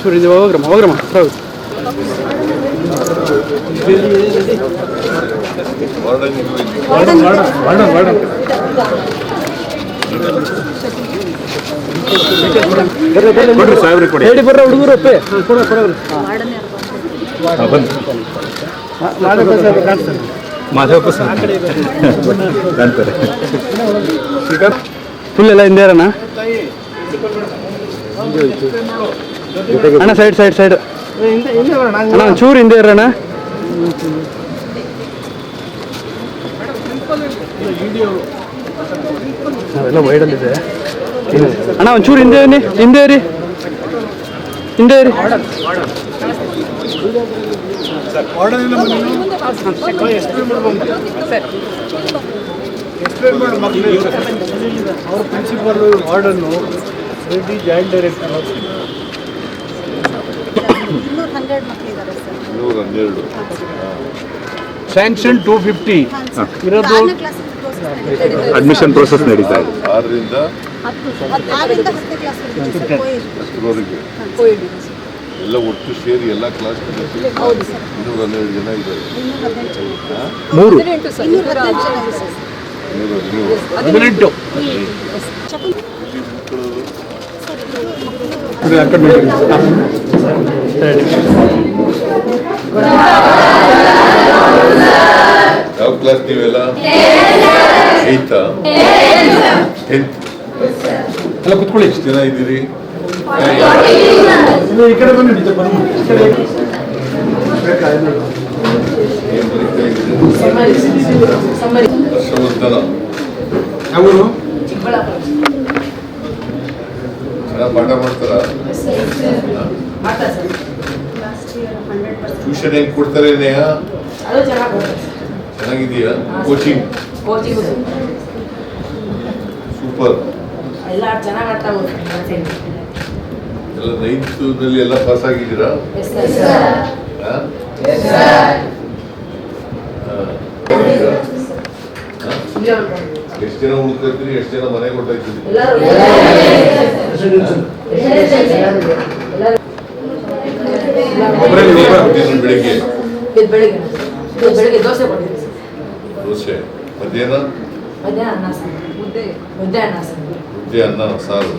ಸೂರ್ಯ ಹೋಗ್ರಮ್ಮ ಹೋಗ್ರಮ್ಮ ಹತ್ರ ಹೋಗಿ ಕೊಡ್ರಿ ಸಾಹೇಬ್ರಿಗೆ ಕೊಡಿ ಹೇಳಿ ಬರ್ರ ಹುಡುಗರು ಅಪ್ಪೆ ಕೊಡ ಕೊಡೋರು ಹಾಂ, ಬನ್ನಿ ಮಾಧವಪ್ಪ ಸರ್ ಕಾಣ್ತಾರೆ ಫುಲ್ ಎಲ್ಲ ಹಿಂದೆ ಇರೋಣ ಅಣ್ಣ ಸೈಡ್ ಸೈಡ್ ಸೈಡ್ ಅಣ್ಣ ಒಂಚೂರು ಹಿಂದೆ ಇರೋಣ ನಾವೆಲ್ಲ ವೈಡಲ್ಲಿದೆ ಅಣ್ಣ ಒಂಚೂರು ಹಿಂದೆ ಬನ್ನಿ ಹಿಂದೆ ಇರಿ ಹಿಂದೆ ಇರಿ ಅವ್ರ ಪ್ರಿನ್ಸಿಪಲ್ ವಾರ್ಡನ್ನು ರೆಡ್ಡಿ ಜಾಯಿಂಟ್ ಡೈರೆಕ್ಟರ್ ಇನ್ನೂರ ನೂರ ಹನ್ನೆರಡು. ಸ್ಯಾಂಕ್ಷನ್ ಟೂ ಫಿಫ್ಟಿ ಇರೋದು ಅಡ್ಮಿಷನ್ ಪ್ರೋಸೆಸ್ ನಡೀತಾ ಇದೆ. ಆರರಿಂದ? ಹತ್ತರವರೆಗೆ ಎಲ್ಲ ಒಟ್ಟು ಸೇರಿ ಎಲ್ಲ ಕ್ಲಾಸ್ ಇನ್ನೂರ ಹನ್ನೆರಡು ಜನ ಇದ್ದಾರೆ. ಮೂರು. ಹದಿನೆಂಟು ಜನ ಇದೆ ಸರ್ ಇನ್ನೂರ ಹದಿನೇಳು ಹದಿನೆಂಟು ಚಕನ್ ಯಾವ ಕ್ಲಾಸ್ ನೀವೆಲ್ಲ? ಏಯ್ತಾ ಟೆಂತ್ ಎಲ್ಲ ಕುತ್ಕೊಳ್ಳಿ. ಎಷ್ಟು ಜನ ಇದ್ದೀರಿ? ಈ ಕಡೆ ಬನ್ನಿ. ಏನ್ ಬರೀತಾ ಇದ್ದೀರಿ? ಹರ್ಷವರ್ಧನ. ಪಾಠ ಮಾಡ್ತಾರ? ಟ್ಯೂಷನ್ ಹೆಂಗ್ ಕೊಡ್ತಾರೆ ನೇಹ ಚೆನ್ನಾಗಿದೆಯಾ ಕೋಚಿಂಗ್ ಸೂಪರ್ ಎಲ್ಲ ಚೆನ್ನಾಗಿ ಆಗುತ್ತೆ ಎಲ್ಲ ನೈನ್ತ್ನಲ್ಲಿ ಎಲ್ಲ ಪಾಸ್ ಆಗಿದ್ದೀರಾ ಹಾ? ಎಷ್ಟು ಜನ ಉಳ್ಕೊಳ್ತೀರಿ ಎಷ್ಟು ಜನ ಮನೆ ಕೊಟ್ಟಾಯ್ತೀರಿ ಎಲ್ಲರೂ ಬೆಳಿಗ್ಗೆ? ದೋಸೆ ಮಧ್ಯಾಹ್ನ? ಮುದ್ದೆ ಅನ್ನ ಸಾರು.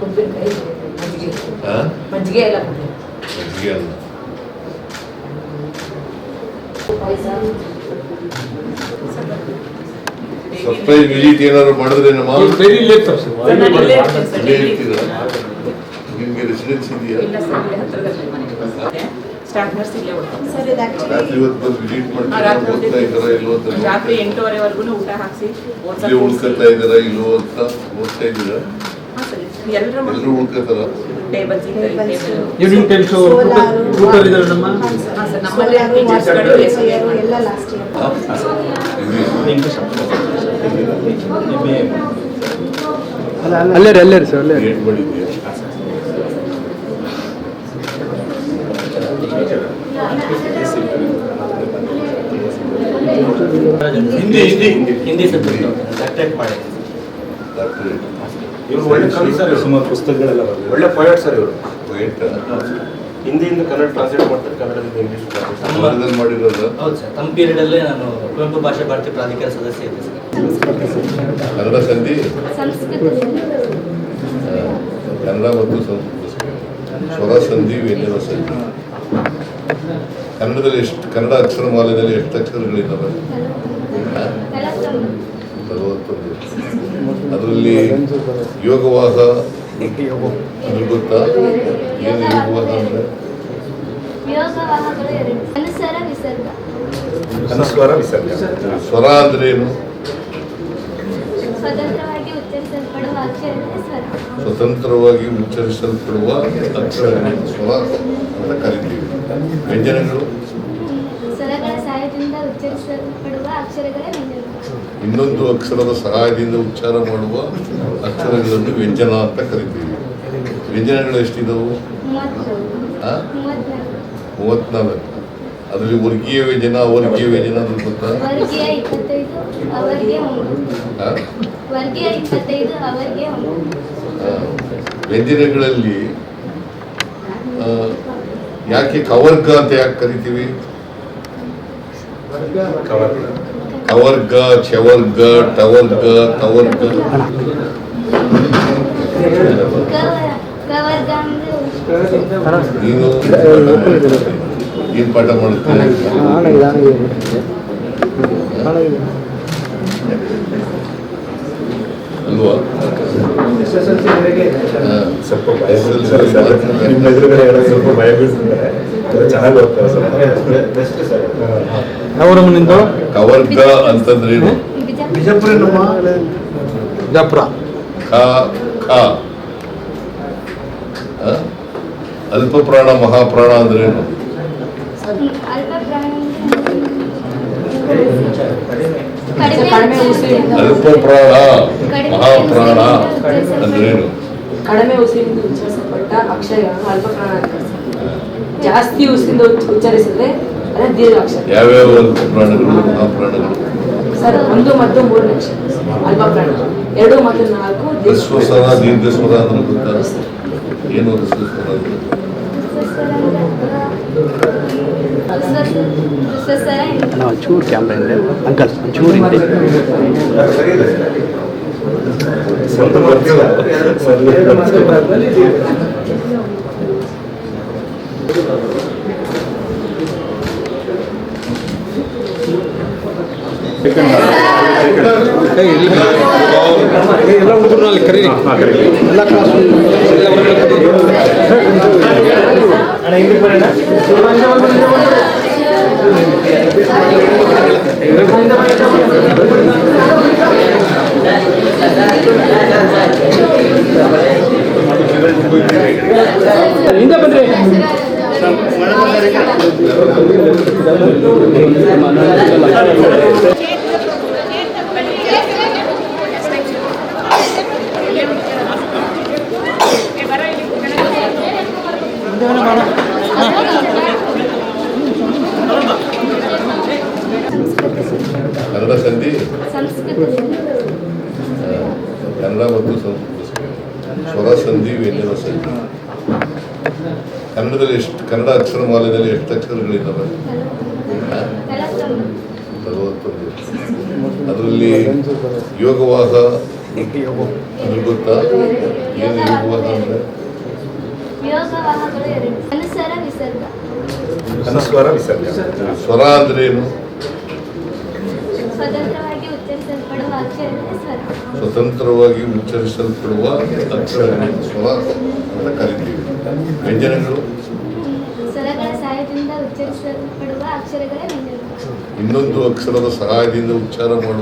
ಮಜ್ಜಿಗೆ. ಹಾ? ಮಜ್ಜಿಗೆ ಎಲ್ಲ ಕೊಡ್ತೀವಿ ಮಜ್ಜಿಗೆ ಅನ್ನ ಪಾಯಸ ಸರ್ಪ್ರೈಸ್ ವಿಸಿಟ್ ಏನಾದ್ರು ಮಾಡಿದ್ರೆ ನಮ್ಮ ವೆರಿ ಲೇಟ್ ಸರ್. ಇಲ್ಲೇ. ಇರ್ತೀರಾ ನಿಮ್ಗೆ ರೆಸಿಡೆನ್ಸ್ ಇದೆಯಾ? ಇಲ್ಲ ಸರ್ ಇದು ರಾತ್ರಿ ಆ್ಯಕ್ಚುಲಿ ಹೊತ್ತು ಬಂದು ವಿಸಿಟ್ ಮಾಡ್ತೀರಾ? ರಾತ್ರಿ ಓದ್ತಾ ಇದ್ದಾರಾ ಇಲ್ವೋ ಅಂತ ರಾತ್ರಿ ಎಂಟೂವರೆವರೆಗೂ ಊಟ ಹಾಕ್ಸಿ ಇಲ್ಲೇ ಉಳ್ಕೊತಾ ಇದ್ದಾರಾ ಇಲ್ವೋ ಅಂತ ಓದ್ತಾ ಇದ್ದೀರಾ? ಎಲ್ಲರೂ ಎಲ್ಲರೂ ಉಳ್ಕೊತಾರ? ಟೇಬಲ್ ಸಿಗ್ತಾರೆ ಈವ್ನಿಂಗ್ ಟೈಮ್ಸ್ ಊಟರ್ ಇದ್ದಾರೆ ನಮ್ಮ? ಹಾಂ ಸರ್. ನಮ್ಮಲ್ಲಿ ಟೀಚರ್ಸ್ಗಳು ಎಲ್ಲ ಲಾಸ್ಟ್ ಇಯರ್ ಅಲ್ಲೇ ರೀ ಅಲ್ಲೇ ರೀ ಸರ್ ಅಲ್ಲೇ ಹಿಂದಿ ಹಿಂದಿ ಹಿಂದಿ. ಸಬ್ಜೆಕ್ಟ್ ಡಾಕ್ಟರೇಟ್ ಮಾಡಿ ಇವರು ಒಳ್ಳೆ ಕವಿ ಸರ್ ಸುಮಾರು ಪುಸ್ತಕಗಳೆಲ್ಲ ಒಳ್ಳೆ ಪೊಯೆಟ್ ಸರ್ ಇವರು. ಪೊಯೆಟ್ ಹಿಂದಿಯಿಂದ ಕನ್ನಡ ಟ್ರಾನ್ಸ್ಲೇಟ್ ಮಾಡ್ತಾರೆ ಕನ್ನಡದಿಂದ ಇಂಗ್ಲೀಷ್ ಟ್ರಾನ್ಸ್ಲೇಟ್ ಕನ್ನಡದಲ್ಲಿ ಮಾಡಿರೋದು? ಹೌದು ಸರ್. ತಮ್ಮ ಪೀರಿಯಡಲ್ಲೇ ನಾನು ಕುವೆಂಪು ಭಾಷಾ ಭಾರತಿ ಪ್ರಾಧಿಕಾರ ಸದಸ್ಯ ಇದ್ದೆ ಸರ್. ಕನ್ನಡ ಸಂಧಿ? ಕನ್ನಡ ಮತ್ತು ಸ್ವರ ಸಂಧಿ ವ್ಯಂಜನ ಸಂಧಿ. ಕನ್ನಡದಲ್ಲಿ ಎಷ್ಟು ಕನ್ನಡ ಅಕ್ಷರಮಾಲೆಯಲ್ಲಿ ಎಷ್ಟು ಅಕ್ಷರಗಳಿದ್ದಾವೆ? ನಲವತ್ತೊಂದು. ಅದರಲ್ಲಿ ಯೋಗವಾದ ಗೊತ್ತಾ? ಏನು ಯೋಗವಾದ ಅಂದ್ರೆ? ಯೋಗವಾಹಗಳು ಎರಡು ಅನುಸಾರ ವಿಸರ್ಗ. ಅನುಸ್ವಾರ ವಿಸರ್ಗ. ಸ್ವರ ಅಂದ್ರೆ ಏನು? ಸ್ವತಂತ್ರವಾಗಿ ಉಚ್ಚರಿಸಲ್ಪಡುವ ಸ್ವರ. ಸ್ವತಂತ್ರವಾಗಿ ಉಚ್ಚರಿಸಲ್ಪಡುವ ಅಕ್ಷರಗಳನ್ನು ಸ್ವರ ಅಂತ ಕರಿತೀವಿ. ವ್ಯಂಜನಗಳು? ಸ್ವರಗಳ ಸಹಾಯದಿಂದ ಉಚ್ಚರಿಸಲ್ಪಡುವ ಅಕ್ಷರಗಳೇ ವ್ಯಂಜನಗಳು. ಇನ್ನೊಂದು ಅಕ್ಷರದ ಸಹಾಯದಿಂದ ಉಚ್ಚಾರ ಮಾಡುವ ಅಕ್ಷರಗಳನ್ನು ವ್ಯಂಜನ ಅಂತ ಕರಿತೀವಿ. ವ್ಯಂಜನಗಳು ಎಷ್ಟಿದವು? ಮೂವತ್ತು. ಮೂವತ್ನಾಲ್ಕು. ಅದರಲ್ಲಿ ವರ್ಗೀಯ ಗೊತ್ತಾ? ವರ್ಗೀಯ ಅವರಿಗೆ ಒಂದು ಆ, ವ್ಯಂಜನಗಳಲ್ಲಿ ಯಾಕೆ ಕವರ್ಗ ಅಂತ ಯಾಕೆ ಕರಿತೀವಿ? ಕವರ್ಗ ಚವರ್ಗ ಟವರ್ಗ ಅಂದ್ರೆ ನೀನು ಏನ್ ಪಾಠ ಮಾಡುತ್ತೆ ಅಲ್ವಾ. ಸ್ವಲ್ಪ ಭಯ ನಿಮ್ಮ ಎದುರುಗಡೆ ಸ್ವಲ್ಪ ಭಯ ಬೀಳ್ತಿದ್ದಾರೆ ಚೆನ್ನಾಗಿ ಸರ್ ಯಾವೂರಮ್ಮ ನಿಂದು ಕವರ್ಗ ಅಂತಂದ್ರೇನು ಬಿಜಾಪುರ. ಬಿಜಾಪುರ ಖ ಖ ಆ? ಅಲ್ಪ ಪ್ರಾಣ ಮಹಾಪ್ರಾಣ ಅಂದ್ರೇನು ಅಲ್ಪ ಪ್ರಾಣಿ ಕಡಿಮೆ ಉಸಿರಿಂದ ಅಲ್ಪ ಪ್ರಾಣ ಮಹಾಪ್ರಾಣ ಅಂದ್ರೇನು ಕಡಿಮೆ ಉಸಿರಿಂದ ಉಚ್ಚರಿಸಲ್ಪಟ್ಟ ಅಕ್ಷರಗಳನ್ನು ಅಲ್ಪಪ್ರಾಣ ಅಂತಾರೆ ಜಾಸ್ತಿ ಉಸಿರಿಂದ ಉಚ್ಚ- ಉಚ್ಚರಿಸಿದ್ರೆ ಅದೇ ದೀರ್ಘ ಅಕ್ಷರ ಯಾವ್ಯಾವ ಅಲ್ಪ ಪ್ರಾಣಗಳು ಮಹಾಪ್ರಾಣಗಳು? ಸರ್ ಒಂದು ಮತ್ತು ಮೂರು ಅಕ್ಷರ ಅಲ್ಪಪ್ರಾಣ ಎರಡು ಮತ್ತು ನಾಲ್ಕು ದೀರ್ಘ ಸ್ವರ ಅಂದ್ರೆ ಗೊತ್ತಾ? ಏನು ಹ್ರಸ್ವ ಸ್ವರ ಅಂದ್ರೆ ಸರ ಅಣ್ಣ ಒಂಚೂರು ಕ್ಯಾಮ್ರಾ ಹಿಂದೆ ಅಂಕಲ್ ಒಂಚೂರು ಹಿಂದೆ ಸರಿ ಇದೆ ಸ್ವಲ್ಪ ಗೊತ್ತಿಲ್ಲ ಎಲ್ಲ ಹುಡುಗರು ಅಲ್ಲಿ ಕರೀರಿ ಎಲ್ಲ ಕ್ಲಾಸ್ ಎಲ್ಲ ಹುಡುಗರು ಹಿಂದೆ ಬನ್ರಿ ಕನ್ನಡ ಸಂಧಿ ಸಂಸ್ಕೃತ ಆ, ಕನ್ನಡ ಮತ್ತು ಸಂಸ್ಕೃತ ಸ್ವರ ಸಂಧಿ ವ್ಯಂಜನ ಸಂಧಿ. ಕನ್ನಡದಲ್ಲಿ ಎಷ್ಟು ಕನ್ನಡ ಅಕ್ಷರಮಾಲೆಯಲ್ಲಿ ಎಷ್ಟು ಅಕ್ಷರಗಳಿದ್ದಾವೆ ನಲವತ್ತೊಂದು ಅದರಲ್ಲಿ ಯೋಗವಾಹ ಅಂದ್ರೆ ಗೊತ್ತಾ? ಏನು ಯೋಗವಾದ ಅಂದ್ರೆ? ವಿಸರ್ಗ. ವಿಸರ್ಗ. ಸ್ವರ ಅಂದ್ರೆ ಏನು? ಸ್ವತಂತ್ರವಾಗಿ ಉಚ್ಚರಿಸಲ್ಪಡುವ ಅಕ್ಷರ ಸ್ವರ ಸ್ವತಂತ್ರವಾಗಿ ಉಚ್ಚರಿಸಲ್ಪಡುವ ಅಕ್ಷರಗಳು ಸ್ವರ ಅಂತ ಕರಿತೀವಿ. ವ್ಯಂಜನಗಳು? ಸ್ವರಗಳ ಸಹಾಯದಿಂದ ಉಚ್ಚರಿಸಲ್ಪಡುವ ಅಕ್ಷರಗಳೇ ವ್ಯಂಜನಗಳು. ಇನ್ನೊಂದು ಅಕ್ಷರದ ಸಹಾಯದಿಂದ ಉಚ್ಚಾರ ಮಾಡುವ